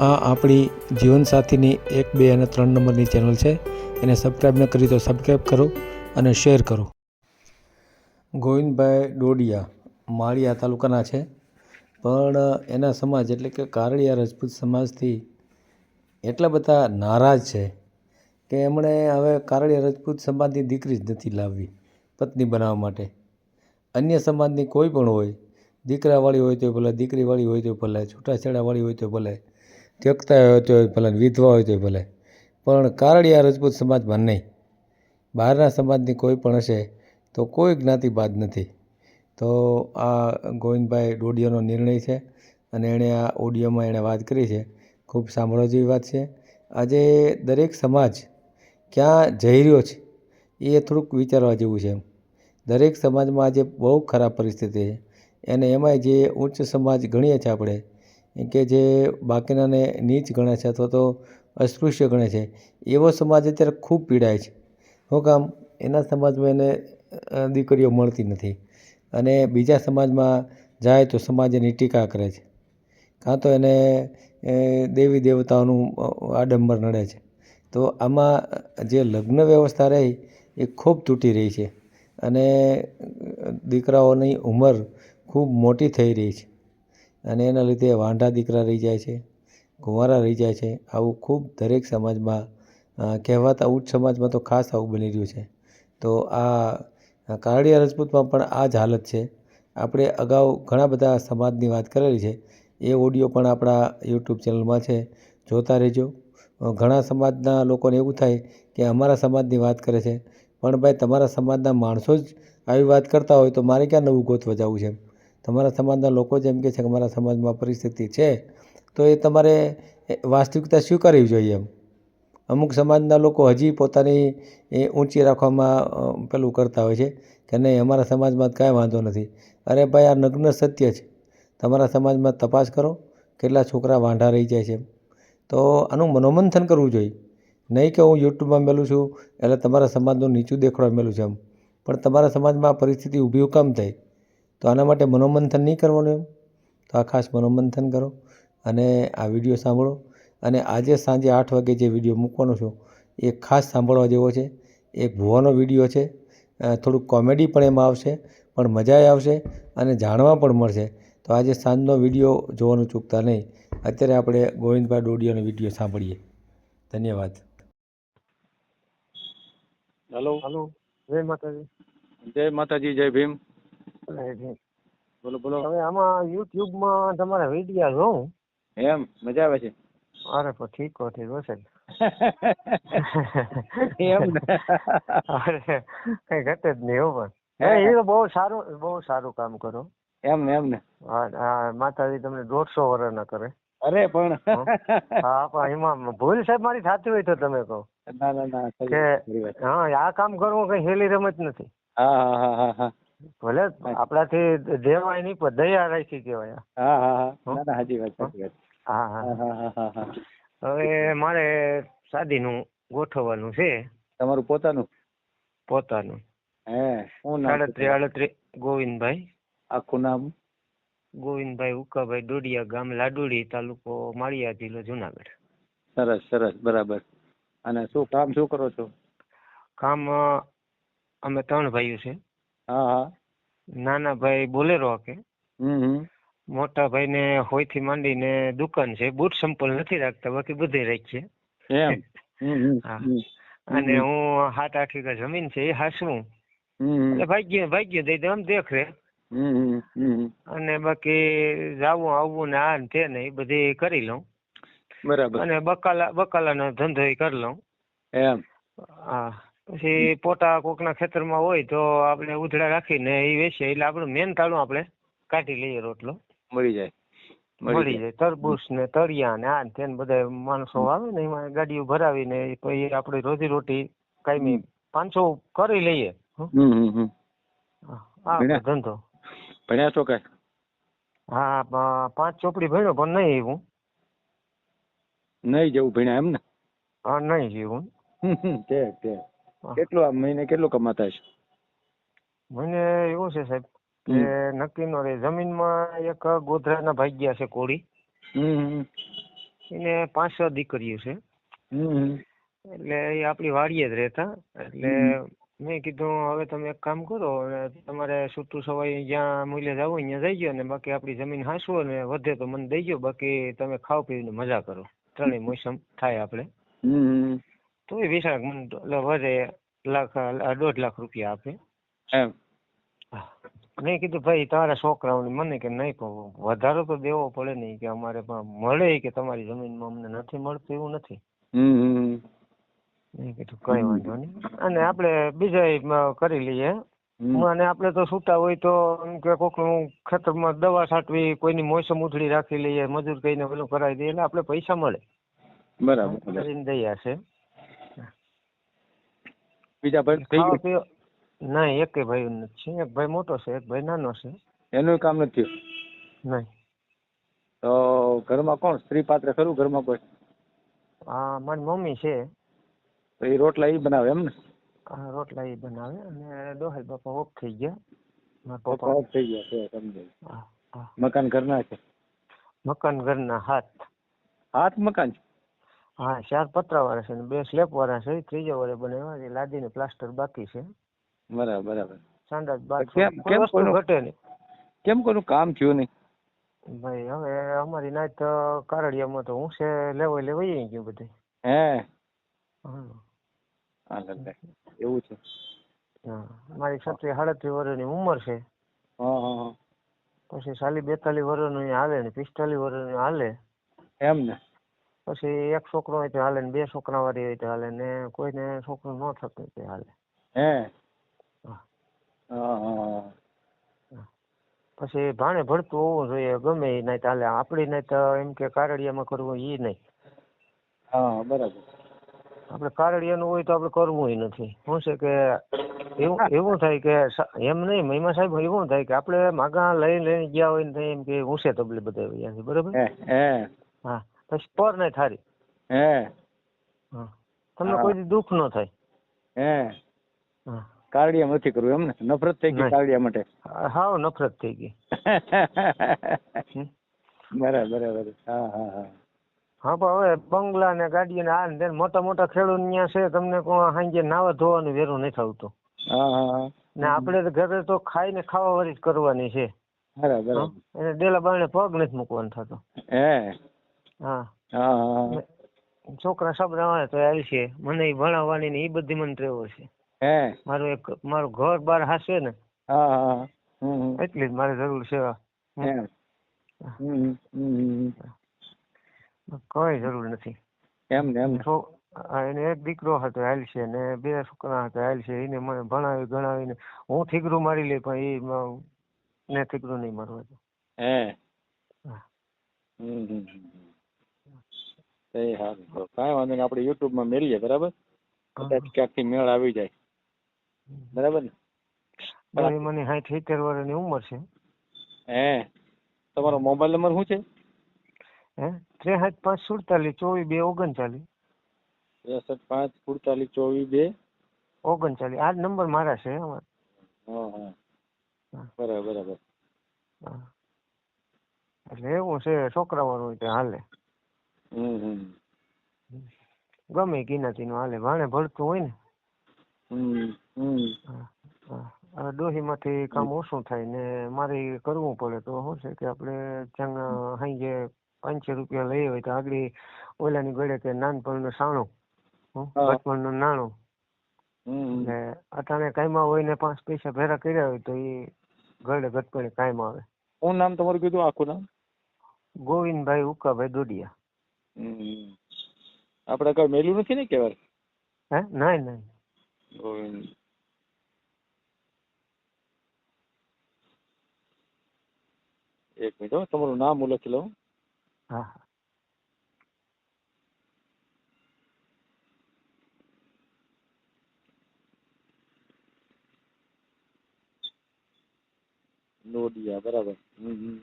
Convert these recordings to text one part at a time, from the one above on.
આ આપણી જીવનસાથીની એક, બે અને ત્રણ નંબરની ચેનલ છે. એને સબસ્ક્રાઈબ ન કરી તો સબસ્ક્રાઈબ કરો અને શેર કરો. ગોવિંદભાઈ ડોડિયા માળિયા તાલુકાના છે. પણ એના સમાજ એટલે કે કારડિયા રાજપૂત સમાજથી એટલા બધા નારાજ છે કે એમણે હવે કારડિયા રાજપૂત સમાજની દીકરી જ નથી લાવવી, પત્ની બનાવવા માટે. અન્ય સમાજની કોઈ પણ હોય, દીકરાવાળી હોય તો ભલે, દીકરીવાળી હોય તો ભલે, છૂટાછેડાવાળી હોય તો ભલે ત્યક્તા હોય તો ભલે વિધવા હોય તો ભલે. પણ કારડિયા રજપૂત સમાજમાં નહીં. બહારના સમાજની કોઈ પણ હશે તો કોઈ જ્ઞાતિ બાદ નથી. તો આ ગોવિંદભાઈ ડોડિયાનો નિર્ણય છે અને એણે આ ઓડિયોમાં એણે વાત કરી છે. ખૂબ સાંભળવા જેવી વાત છે. આજે દરેક સમાજ ક્યાં જઈ રહ્યો છે એ થોડુંક વિચારવા જેવું છે દરેક સમાજમાં આજે બહુ ખરાબ પરિસ્થિતિ છે. અને એમાંય જે ઉચ્ચ સમાજ ગણીએ છીએ આપણે કે જે બાકીનાને નીચ ગણે છે અથવા તો અસ્પૃશ્ય ગણે છે, એવો સમાજ અત્યારે ખૂબ પીડાય છે. શું કામ એના સમાજમાં એને દીકરીઓ મળતી નથી અને બીજા સમાજમાં જાય તો સમાજ એની ટીકા કરે છે. કાં તો એને દેવી દેવતાઓનું આડંબર નડે છે. તો આમાં જે લગ્ન વ્યવસ્થા રહી એ ખૂબ તૂટી રહી છે અને દીકરાઓની ઉંમર ખૂબ મોટી થઈ રહી છે. અને એના લીધે વાંઢા દીકરા રહી જાય છે, કુંવારા રહી જાય છે. આવું ખૂબ દરેક સમાજમાં કહેવાતા ઉચ્ચ સમાજમાં તો ખાસ આવું બની રહ્યું છે. તો આ કારડિયા રાજપૂતમાં પણ આ જ હાલત છે. આપણે અગાઉ ઘણા બધા સમાજની વાત કરેલી છે. એ ઓડિયો પણ આપણા યુટ્યુબ ચેનલમાં છે. જોતા રહેજો. ઘણા સમાજના લોકોને એવું થાય કે અમારા સમાજની વાત કરે છે. પણ ભાઈ, તમારા સમાજના માણસો જ આવી વાત કરતા હોય તો મારે ક્યાં નવું ગોતવા જવું છે તમારા સમાજના લોકો જેમ કે છે કે અમારા સમાજમાં પરિસ્થિતિ છે, તો એ તમારે વાસ્તવિકતા સ્વીકારવી જોઈએ એમ? અમુક સમાજના લોકો હજી પોતાની એ ઊંચી રાખવામાં પેલું કરતા હોય છે કે નહીં, અમારા સમાજમાં કાંઈ વાંધો નથી. અરે ભાઈ, આ નગ્ન સત્ય છે. તમારા સમાજમાં તપાસ કરો, કેટલા છોકરા વાંઢા રહી જાય છે તો આનું મનોમંથન કરવું જોઈએ. નહીં કે હું યુટ્યુબમાં મેલું છું, એટલે તમારા સમાજનું નીચું દેખાડવા મેલું છે એમ. પણ તમારા સમાજમાં પરિસ્થિતિ ઊભી કામ થાય. તો આના માટે મનોમંથન નહીં કરવાનું એમ? તો આ ખાસ મનોમંથન કરો અને આ વીડિયો સાંભળો. અને આજે સાંજે આઠ વાગે જે વીડિયો મૂકવાનો છું એ ખાસ સાંભળવા જેવો છે. એક ભુવાનો વીડિયો છે. થોડુંક કોમેડી પણ એમાં આવશે પણ મજાય આવશે અને જાણવા પણ મળશે. તો આજે સાંજનો વીડિયો જોવાનું ચૂકતા નહીં. અત્યારે આપણે ગોવિંદભાઈ ડોડિયાનો વીડિયો સાંભળીએ. ધન્યવાદ. હેલો. હલો. જય માતાજી. જય માતાજી જય ભીમ. બોલો બોલો. હવે આમાં યુટ્યુબમાં તમારા વિડિયા જોઉં એમ મજા આવે છે. અરે પણ ઠીક હો ઠીક હશે એમ અરે કઈ ઘટે જ નહીં હો પણ. એ તો બહુ સારું બહુ સારું કામ કરો. એમ ને એમ ને. હા માતાજી તમને દોઢસો વર્ષ ના કરે. અરે પણ. હા? પણ એમાં ભૂલ સાહેબ મારી થતી હોય તો તમે કહો. ના ના ના. હા આ કામ કરવું કઈ હેલી રમત નથી. હા હા હા હા. ભલે આપણાથી દેવાય નહીં પણ દયા રાખી કહેવાય. હા હા હા. ના વાત સાચી વાત. હા હા. હવે મારે શાદીનું ગોઠવવાનું છે. તમારું પોતાનું? પોતાનું. હે ગોવિંદભાઈ. આખું નામ? ગોવિંદભાઈ ઉકાભાઈ ડોડિયા ગામ લાડુડી તાલુકો માળિયા જિલ્લો જુનાગઢ. સરસ સરસ બરાબર. અને શું કામ શું કરો છો? કામ અમે ત્રણ ભાઈઓ છે. હા હા. નાના ભાઈ બોલેરો હાકે. ભાઈ ને હોયથી માંડી ને દુકાન છે બૂટ સંપલ નથી રાખતા બાકી બધે રાખીએ. એમ. અને હું સાત આઠ વીઘા જમીન છે એ હાસવું. એટલે ભાગ્ય ભાગ્ય દઈ દે આમ દેખ રે. અને બાકી જાવું આવવું ને આ ને તે ને એ બધી કરી લઉં. બરાબર. અને બકાલા બકાલાનો ધંધો એ કરી લઉં. એમ. હા. પછી પોતા કોકના ખેતરમાં હોય તો આપણે ઉધડા રાખીને એ વેચીએ. એટલે આપણું મેન તાળું આપણે કાઢી લઈએ રોટલો. મળી જાય. મળી જાય. તરબૂચ ને તળિયા ને આ ને બધા માણસો આવે ને એમાં ગાડીઓ ભરાવીને પછી આપણી રોજી રોટી કાયમી પાંચસો કરી લઈએ. આ ધંધો. ભણ્યા છો કઈ? હા પાંચ ચોપડી ભણ્યો પણ નહીં એવું નહીં જવું ભણ્યા એમ ને? હા નહીં જેવું. ઠીક ઠીક. કેટલું આ મહિને કેટલું કમાતા છે મને એવું છે સાહેબ કે નક્કી નો રે જમીનમાં એક ગોધરાના ભાગ્યા છે કોળી. એને પાંચ છ. દીકરીઓ છે એટલે એ આપણી વાડીએ જ રહેતા. એટલે મેં કીધું હવે તમે એક કામ કરો અને તમારે છૂટું સવાય જ્યાં મૂલ્ય જાવ ત્યાં જઈ ને બાકી આપણી જમીન હાંસવો ને વધે તો મને દઈ ગયો. બાકી તમે ખાવ પીને મજા કરો. ત્રણેય મોસમ થાય આપણે. તો એ વીસ એટલે વધે લાખ દોઢ લાખ રૂપિયા આપે. એમ. મેં કીધું ભાઈ તારા છોકરાઓને મને કે નહીં પણ વધારો તો દેવો પડે નહીં કે અમારે પણ મળે કે તમારી જમીનમાં અમને નથી મળતું એવું નથી. મેં કીધું કઈ વાંધો નહીં. અને આપણે બીજા કરી લઈએ. અને આપણે તો છૂટા હોય તો કે કોકનું ખેતરમાં દવા છાંટવી કોઈની મોસમ ઉથળી રાખી લઈએ મજૂર કહીને પેલું કરાવી દઈએ એટલે આપણે પૈસા મળે. બરાબર. દયા છે. બીજા ભાઈ થઈ ગયું? ના એક ભાઈ નથી છે એક ભાઈ મોટો છે એક ભાઈ નાનો છે. એનું કામ નથી નહીં. તો ઘરમાં કોણ? સ્ત્રી પાત્ર ખરું ઘરમાં કોઈ? હા મારી મમ્મી છે. તો એ રોટલા એ બનાવે એમ ને? હા રોટલા એ બનાવે અને ડોહાઈ બાપા ઓફ થઈ ગયા. પપ્પા ઓફ થઈ ગયા છે સમજાય. મકાન ઘરના છે? મકાન ઘરના હાથ. હાથ મકાન છે? હા ચાર પતરા વાળા છે ને બે સ્લેપ વાળા છે ત્રીજા વરે બનાવ્યા છે લાદીને પ્લાસ્ટર બાકી છે. બરાબર બાથરૂમ કેમ- કેમ કોઈનું- ઘટે નહીં. કેમ કોઈનું કામ થયું નહીં? ભાઈ હવે અમારી નાત કારડિયામાં તો હું છે લેવાય લેવાય ગયું બધું. હે? હા. એવું છે. હા. મારી છત્રી સાડત્રીસ વર્ષની ઉંમર છે. હા હા હા. પછી સાલી બેતાલીસ વર્ષનું હાલે ને પિસ્તાલીસ વર્ષનું હાલે. એમ ને? પછી એક છોકરો હોય તો હાલે ને બે છોકરા વાળી હોય તો હાલે ને કોઈને છોકરો ન થતો હોય તો હાલે. હે? પછી ભાણે ભળતું હોવું જોઈએ ગમે એ નહીં ચાલે આપણી નહીં તો એમ કે કારડિયામાં કરવું એ નહીં. હા બરાબર. આપણે કારડિયાનું હોય તો આપણે કરવું નથી. શું છે કે એવું એવું થાય કે એમ નહીં મહિમા સાહેબ એવું થાય કે આપણે માગા લઈ લઈને ગયા હોય ને એમ કે હું છે તબલી બધા બરાબર? હે. પછી નહીં થારી. હે. તમને કોઈ દુઃખ ન થાય. હે. હા. નથી કરવું એમ ને? નફરત થઈ ગઈ નહીં. માટે. હાવ નફરત થઈ ગઈ. બરાબર બરાબર. હા હા હા. હા પણ હવે બંગલા ને ગાડી ને આ ને મોટા મોટા ખેડૂત ત્યાં છે તમને કોણ સાંજે નાવા ધોવાનું વેરું નથી આવતું ને આપણે તો ઘરે તો ખાઈને ખાવા વાળી જ કરવાની છે. બરાબર. એને ડેલા બારણે પગ નથી મૂકવાનો થતો. હે. હા. છોકરા સબરા હોય તો આવી છે. મને ઈ ભણાવવાની ને એ બધી મને ટેવો છે. હે? મારું એક મારું ઘર બાર હાસે ને? હા હા. એટલી જ મારે જરૂર છે. કોઈ જરૂર નથી. એમ ને એમ એને એક દીકરો હતો હાલ છે ને બે છોકરા હતા હાલ છે એને મને ભણાવી ગણાવીને હું થીગરું મારી લઈ પણ એ ને થીગરું નહીં મારવા. હે? હમ. એ તો કાંઈ વાંધો નહીં આપણે યુટ્યુબમાં મેળીએ બરાબર? કદાચ ક્યાંકથી મેળ આવી જાય. બરાબર ને? મારી મને સાઠ સિત્તેર વર્ષની ઉંમર છે. હે તમારો મોબાઈલ નંબર શું છે? હે ત્રેસઠ પાંચ સુડતાલીસ ચોવીસ બે ઓગણચાલીસ. ત્રેસઠ પાંચ સુડતાલીસ ચોવીસ બે ઓગણચાલીસ આ નંબર મારા છે અમારા. હા હા. હા. બરાબર બરાબર. હા. એટલે એવું છે છોકરા વાળું હોય હાલે. ગમે કિનાતી નું હાલે ભાણે ભળતું હોય ને. દોહી ડોહીમાંથી કામ ઓછું થાય ને મારે કરવું પડે તો શું છે કે આપણે ત્યાં સાંજે પાંચસો રૂપિયા લઈએ હોય તો આગળ ઓલાની ગળે કે નાનપણનું સાણું. બચપણનું નાણું. એટલે અટાણે કાયમાં હોય ને પાંચ પૈસા ભેરા કર્યા હોય તો એ ગળે ગટપણે કાયમ આવે. શું નામ તમારું કીધું? આખું નામ? ગોવિંદભાઈ ઉકાભાઈ દોડિયા. આપણે કઈ મેલું નથી ને કેવાર હે? નહીં ગોવિંદ. એક મિનિટ હો તમારું નામ હું લખી લઉં. હા નોડિયા બરાબર. હમ.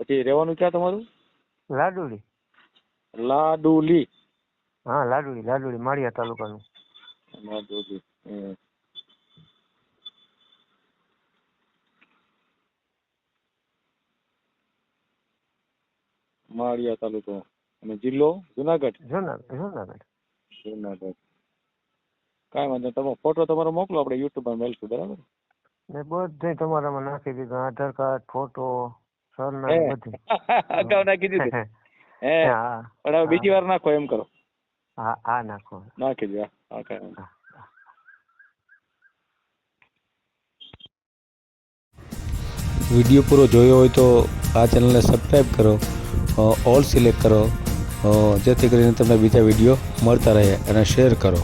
પછી રહેવાનું ક્યાં તમારું? લાડુડી. લાડુલી. હા લાડુલી લાડુલી માળિયા તાલુકાનું. લાડુલી માળિયા તાલુકો. અને જિલ્લો? જુનાગઢ? જુનાગઢ જુનાગઢ. જુનાગઢ. કાંઈ વાંધો. તમે ફોટો તમારો મોકલો. આપણે યુટ્યુબમાં મેલશું બરાબર? ને બધું તમારામાં નાખી દીધું. Aadhaar card photo. સરનામું બધું. અગાઉ નાખી દીધું. હે? હા પણ હવે બીજી વાર નાખો એમ કરો. હા હા નાખો. નાખી દો નહીં. વીડિયો પૂરો જોયો હોય તો આ ચેનલને સબસ્ક્રાઈબ કરો ઓલ સિલેક્ટ કરો જેથી કરીને તમને બીજા વીડિયો મળતા રહે અને શેર કરો.